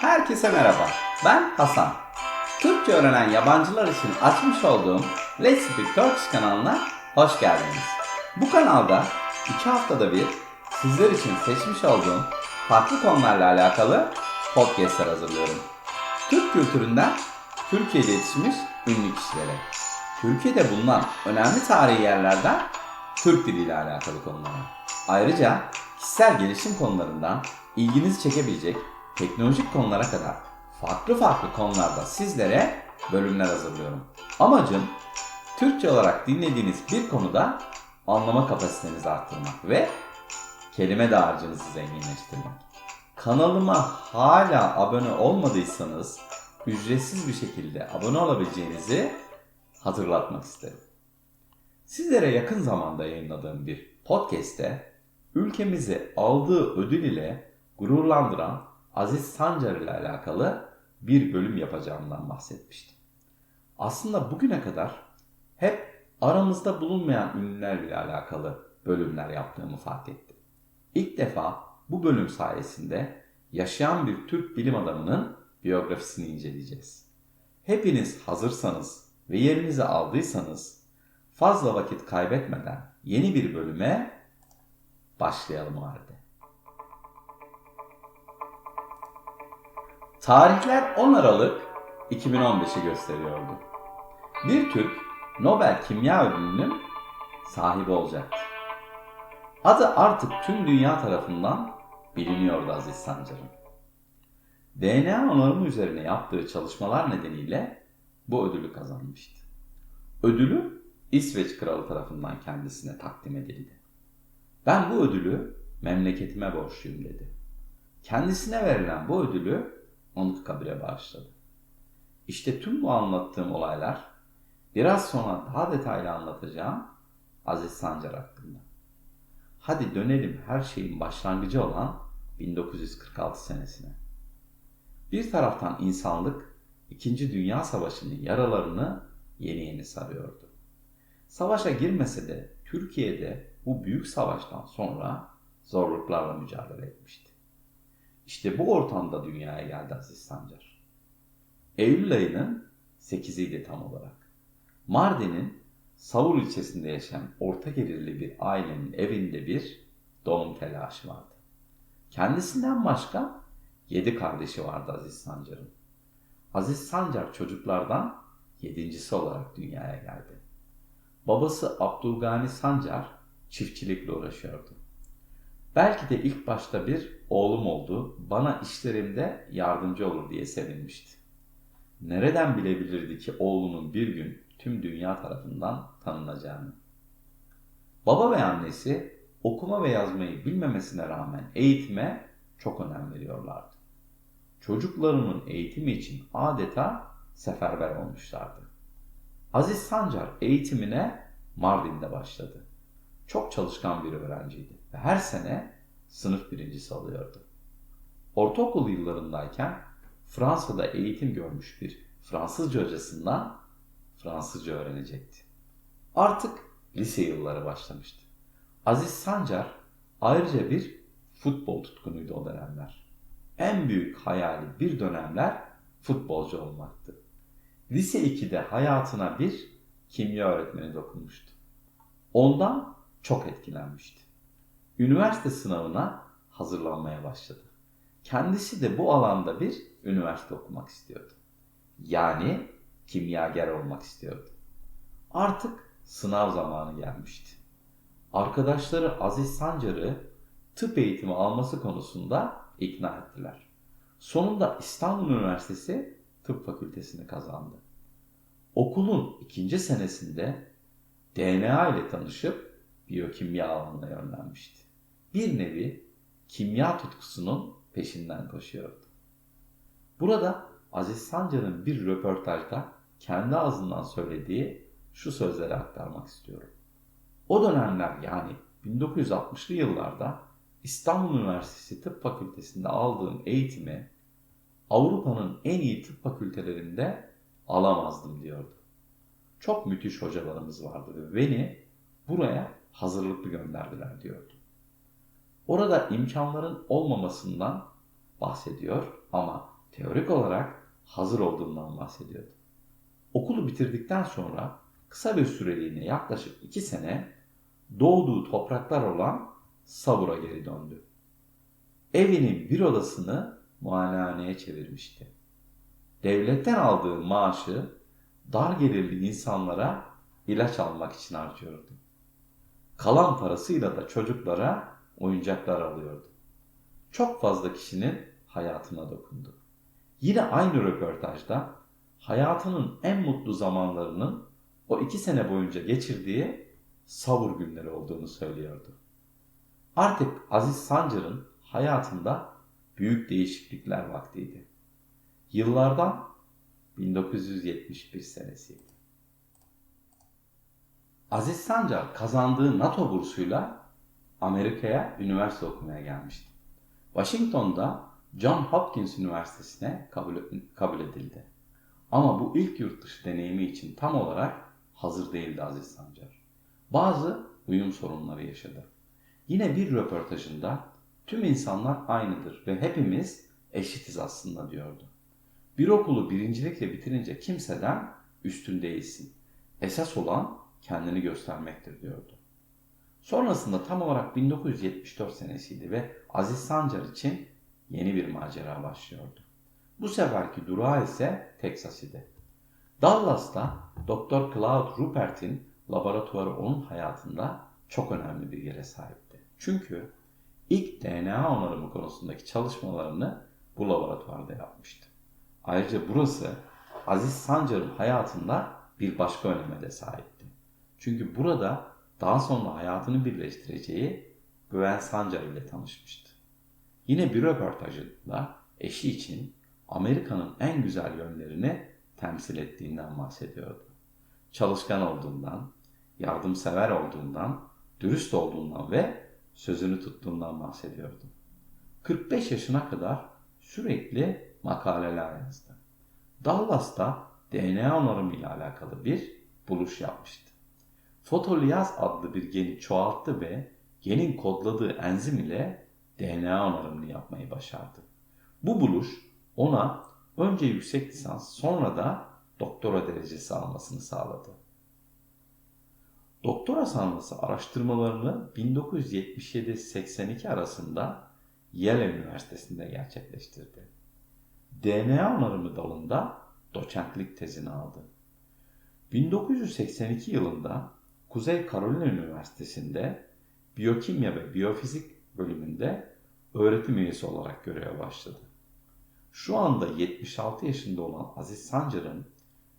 Herkese merhaba. Ben Hasan. Türkçe öğrenen yabancılar için açmış olduğum Let's Speak Turkish kanalına hoş geldiniz. Bu kanalda iki haftada bir sizler için seçmiş olduğum farklı konularla alakalı podcastler hazırlıyorum. Türk kültüründen Türkiye'de yetişmiş ünlü kişilere, Türkiye'de bulunan önemli tarihi yerlerden Türk diliyle alakalı konulara. Ayrıca kişisel gelişim konularından ilginizi çekebilecek teknolojik konulara kadar farklı farklı konularda sizlere bölümler hazırlıyorum. Amacım Türkçe olarak dinlediğiniz bir konuda anlama kapasitenizi arttırmak ve kelime dağarcığınızı zenginleştirmek. Kanalıma hala abone olmadıysanız ücretsiz bir şekilde abone olabileceğinizi hatırlatmak isterim. Sizlere yakın zamanda yayınladığım bir podcast'te ülkemizi aldığı ödül ile gururlandıran Aziz Sancar ile alakalı bir bölüm yapacağımdan bahsetmiştim. Aslında bugüne kadar hep aramızda bulunmayan ünlülerle alakalı bölümler yaptığımı fark ettim. İlk defa bu bölüm sayesinde yaşayan bir Türk bilim adamının biyografisini inceleyeceğiz. Hepiniz hazırsanız ve yerinizi aldıysanız fazla vakit kaybetmeden yeni bir bölüme başlayalım halde. Tarihler 10 Aralık 2015'i gösteriyordu. Bir Türk Nobel Kimya Ödülü'nün sahibi olacaktı. Adı artık tüm dünya tarafından biliniyordu Aziz Sancar'ın. DNA onarımı üzerine yaptığı çalışmalar nedeniyle bu ödülü kazanmıştı. Ödülü İsveç Kralı tarafından kendisine takdim edildi. Ben bu ödülü memleketime borçluyum dedi. Kendisine verilen bu ödülü Anıtkabir'e bağışladı. İşte tüm bu anlattığım olaylar biraz sonra daha detaylı anlatacağım Aziz Sancar hakkında. Hadi dönelim her şeyin başlangıcı olan 1946 senesine. Bir taraftan insanlık 2. Dünya Savaşı'nın yaralarını yeni yeni sarıyordu. Savaşa girmese de Türkiye'de bu büyük savaştan sonra zorluklarla mücadele etmişti. İşte bu ortamda dünyaya geldi Aziz Sancar. Eylül ayının 8'iydi tam olarak. Mardin'in Savur ilçesinde yaşayan orta gelirli bir ailenin evinde bir doğum telaşı vardı. Kendisinden başka yedi kardeşi vardı Aziz Sancar'ın. Aziz Sancar çocuklardan yedincisi olarak dünyaya geldi. Babası Abdülgani Sancar çiftçilikle uğraşıyordu. Belki de ilk başta bir oğlum oldu, bana işlerimde yardımcı olur diye sevinmişti. Nereden bilebilirdi ki oğlunun bir gün tüm dünya tarafından tanınacağını? Baba ve annesi okuma ve yazmayı bilmemesine rağmen eğitime çok önem veriyorlardı. Çocuklarının eğitimi için adeta seferber olmuşlardı. Aziz Sancar eğitimine Mardin'de başladı. Çok çalışkan bir öğrenciydi ve her sene sınıf birincisi alıyordu. Ortaokul yıllarındayken Fransa'da eğitim görmüş bir Fransızca hocasından Fransızca öğrenecekti. Artık lise yılları başlamıştı. Aziz Sancar ayrıca bir futbol tutkunuydu o dönemler. En büyük hayali bir dönemler futbolcu olmaktı. Lise 2'de hayatına bir kimya öğretmeni dokunmuştu. Ondan çok etkilenmişti. Üniversite sınavına hazırlanmaya başladı. Kendisi de bu alanda bir üniversite okumak istiyordu. Yani kimyager olmak istiyordu. Artık sınav zamanı gelmişti. Arkadaşları Aziz Sancar'ı tıp eğitimi alması konusunda ikna ettiler. Sonunda İstanbul Üniversitesi Tıp Fakültesini kazandı. Okulun ikinci senesinde DNA ile tanışıp biyokimya alanına yönlenmişti. Bir nevi kimya tutkusunun peşinden koşuyordu. Burada Aziz Sancar'ın bir röportajda kendi ağzından söylediği şu sözleri aktarmak istiyorum. O dönemler yani 1960'lı yıllarda İstanbul Üniversitesi Tıp Fakültesi'nde aldığım eğitimi Avrupa'nın en iyi tıp fakültelerinde alamazdım diyordu. Çok müthiş hocalarımız vardı ve beni buraya hazırlıklı gönderdiler diyordu. Orada imkanların olmamasından bahsediyor ama teorik olarak hazır olduğundan bahsediyordu. Okulu bitirdikten sonra kısa bir süreliğine yaklaşık iki sene doğduğu topraklar olan Savur'a geri döndü. Evinin bir odasını muayenehaneye çevirmişti. Devletten aldığı maaşı dar gelirli insanlara ilaç almak için harcıyordu. Kalan parasıyla da çocuklara oyuncaklar alıyordu. Çok fazla kişinin hayatına dokundu. Yine aynı röportajda hayatının en mutlu zamanlarının o iki sene boyunca geçirdiği savur günleri olduğunu söylüyordu. Artık Aziz Sancar'ın hayatında büyük değişiklikler vaktiydi. Yıllardan 1971 senesiydi. Aziz Sancar kazandığı NATO bursuyla Amerika'ya üniversite okumaya gelmişti. Washington'da John Hopkins Üniversitesi'ne kabul, kabul edildi. Ama bu ilk yurt dışı deneyimi için tam olarak hazır değildi Aziz Sancar. Bazı uyum sorunları yaşadı. Yine bir röportajında tüm insanlar aynıdır ve hepimiz eşitiz aslında diyordu. Bir okulu birincilikle bitirince kimseden üstün değilsin. Esas olan kendini göstermektir diyordu. Sonrasında tam olarak 1974 senesiydi ve Aziz Sancar için yeni bir macera başlıyordu. Bu seferki durağı ise Texas idi. Dallas'ta Dr. Claude Rupert'in laboratuvarı onun hayatında çok önemli bir yere sahipti. Çünkü ilk DNA onarımı konusundaki çalışmalarını bu laboratuvarda yapmıştı. Ayrıca burası Aziz Sancar'ın hayatında bir başka öneme de sahipti. Çünkü burada daha sonra hayatını birleştireceği Güven Sancar ile tanışmıştı. Yine bir röportajında eşi için Amerika'nın en güzel yönlerini temsil ettiğinden bahsediyordu. Çalışkan olduğundan, yardımsever olduğundan, dürüst olduğundan ve sözünü tuttuğundan bahsediyordu. 45 yaşına kadar sürekli makaleler yazdı. Dallas'ta DNA onarımı ile alakalı bir buluş yapmıştı. Fotoliyaz adlı bir geni çoğalttı ve genin kodladığı enzim ile DNA onarımını yapmayı başardı. Bu buluş ona önce yüksek lisans sonra da doktora derecesi almasını sağladı. Doktora sonrası araştırmalarını 1977-82 arasında Yale Üniversitesi'nde gerçekleştirdi. DNA onarımı dalında doçentlik tezini aldı. 1982 yılında Kuzey Carolina Üniversitesi'nde biyokimya ve biyofizik bölümünde öğretim üyesi olarak göreve başladı. Şu anda 76 yaşında olan Aziz Sancar'ın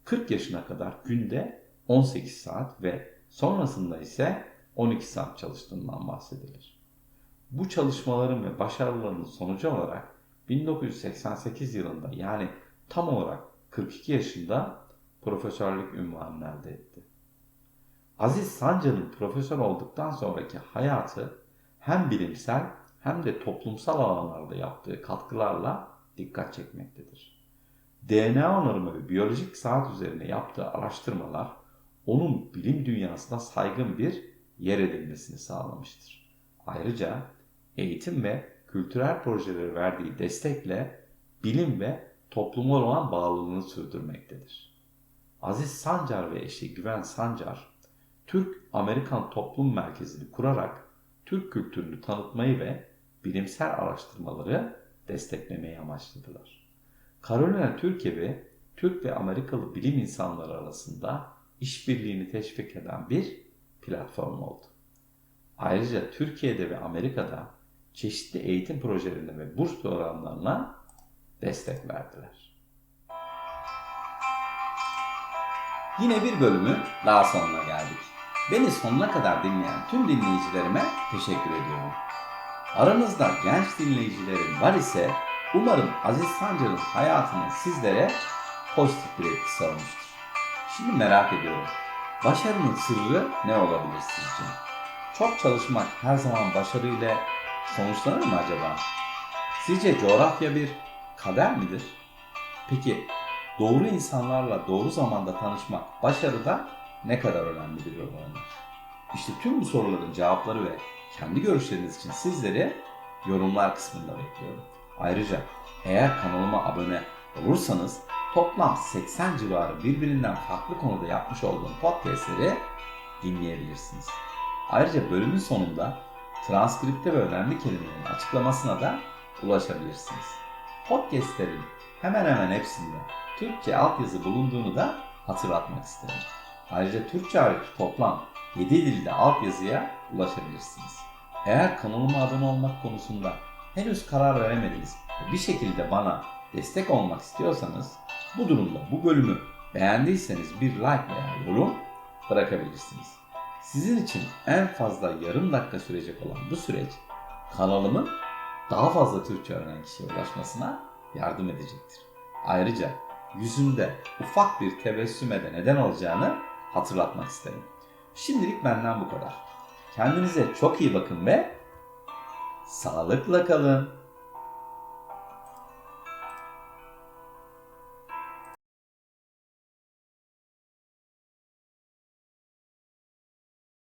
40 yaşına kadar günde 18 saat ve sonrasında ise 12 saat çalıştığından bahsedilir. Bu çalışmaların ve başarılarının sonucu olarak 1988 yılında yani tam olarak 42 yaşında profesörlük ünvanını elde etti. Aziz Sancar'ın profesör olduktan sonraki hayatı hem bilimsel hem de toplumsal alanlarda yaptığı katkılarla dikkat çekmektedir. DNA onarımı ve biyolojik saat üzerine yaptığı araştırmalar onun bilim dünyasında saygın bir yer edinmesini sağlamıştır. Ayrıca eğitim ve kültürel projelere verdiği destekle bilim ve topluma olan bağlılığını sürdürmektedir. Aziz Sancar ve eşi Güven Sancar, Türk-Amerikan Toplum Merkezi'ni kurarak Türk kültürünü tanıtmayı ve bilimsel araştırmaları desteklemeyi amaçladılar. Carolina Türkiye Türk ve Amerikalı bilim insanları arasında işbirliğini teşvik eden bir platform oldu. Ayrıca Türkiye'de ve Amerika'da çeşitli eğitim projelerine ve burs programlarına destek verdiler. Yine bir bölümü daha sonuna geldik. Beni sonuna kadar dinleyen tüm dinleyicilerime teşekkür ediyorum. Aranızda genç dinleyicilerim var ise umarım Aziz Sancar'ın hayatının sizlere pozitif bir etkisi olmuştur. Şimdi merak ediyorum. Başarının sırrı ne olabilir sizce? Çok çalışmak her zaman başarıyla sonuçlanır mı acaba? Sizce coğrafya bir kader midir? Peki doğru insanlarla doğru zamanda tanışmak başarıda ne kadar önemli bir rol oynar? İşte tüm bu soruların cevapları ve kendi görüşleriniz için sizleri yorumlar kısmında bekliyorum. Ayrıca eğer kanalıma abone olursanız toplam 80 civarı birbirinden farklı konuda yapmış olduğum podcastleri dinleyebilirsiniz. Ayrıca bölümün sonunda transkripte ve önemli kelimelerin açıklamasına da ulaşabilirsiniz. Podcastlerin hemen hemen hepsinde Türkçe altyazı bulunduğunu da hatırlatmak isterim. Ayrıca Türkçe hariç toplam 7 dilde altyazıya ulaşabilirsiniz. Eğer kanalıma abone olmak konusunda henüz karar veremediniz ve bir şekilde bana destek olmak istiyorsanız bu durumda bu bölümü beğendiyseniz bir like veya yorum bırakabilirsiniz. Sizin için en fazla yarım dakika sürecek olan bu süreç kanalımın daha fazla Türkçe öğrenen kişiye ulaşmasına yardım edecektir. Ayrıca yüzümde ufak bir tebessüme de neden olacağını hatırlatmak isterim. Şimdilik benden bu kadar. Kendinize çok iyi bakın ve sağlıkla kalın.